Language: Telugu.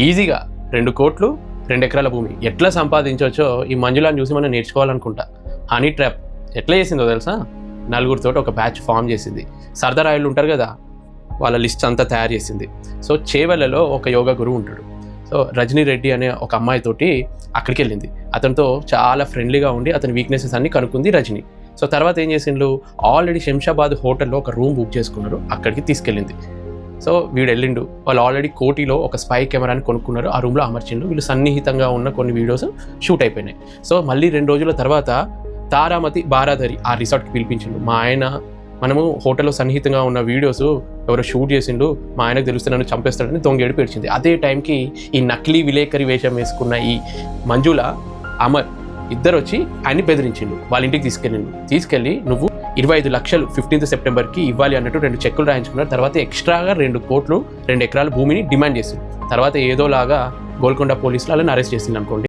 ఈజీగా రెండు కోట్లు రెండు ఎకరాల భూమి ఎట్లా సంపాదించవచ్చో ఈ మంజులాని చూసి మనం నేర్చుకోవాలనుకుంటా. హనీ ట్రాప్ ఎట్లా చేసిందో తెలుసా? నలుగురితో ఒక బ్యాచ్ ఫామ్ చేసింది. సర్దార్ ఆయిల్ ఉంటారు కదా వాళ్ళ లిస్ట్ అంతా తయారు చేసింది. సో చేవెళ్ళలో ఒక యోగా గురువు ఉంటాడు. సో రజనీ రెడ్డి అనే ఒక అమ్మాయితోటి అక్కడికి వెళ్ళింది అతనితో చాలా ఫ్రెండ్లీగా ఉండి అతని వీక్నెసెస్ అన్ని కనుక్కుంది రజనీ. సో తర్వాత ఏం చేసిండ్రు ఆల్రెడీ శంషాబాద్ హోటల్లో ఒక రూమ్ బుక్ చేసుకున్నారు. అక్కడికి తీసుకెళ్ళింది. సో వీడు వెళ్ళిండు వాళ్ళు ఆల్రెడీ కోటిలో ఒక స్పై కెమెరాని కొనుక్కున్నారు. ఆ రూమ్లో అమర్చిండు. వీళ్ళు సన్నిహితంగా ఉన్న కొన్ని వీడియోస్ షూట్ అయిపోయినాయి. సో మళ్ళీ రెండు రోజుల తర్వాత తారామతి బారాధరి ఆ రిసార్ట్కి పిలిపించిండు. మా ఆయన మనము హోటల్లో సన్నిహితంగా ఉన్న వీడియోస్ ఎవరో షూట్ చేసిండు. మా ఆయనకు తెలిస్తే నన్ను చంపేస్తాడని దొంగ ఏడుపు అదే టైంకి ఈ నకిలీ విలేకరి వేషం వేసుకున్న ఈ మంజుల అమర్ ఇద్దరు వచ్చి ఆయన్ని బెదిరించిండు. వాళ్ళ ఇంటికి తీసుకెళ్ళిండు. తీసుకెళ్ళి నువ్వు ఇరవై ఐదు లక్షలు ఫిఫ్టీన్త్ సెప్టెంబర్కి ఇవ్వాలి అన్నట్టు రెండు చెక్కులు రాయించుకున్నారు. తర్వాత ఎక్స్ట్రాగా రెండు కోట్లు రెండు ఎకరాల భూమిని డిమాండ్ చేసింది. తర్వాత ఏదోలాగా గోల్కొండ పోలీసులు వాళ్ళని అరెస్ట్ చేసింది అనుకోండి.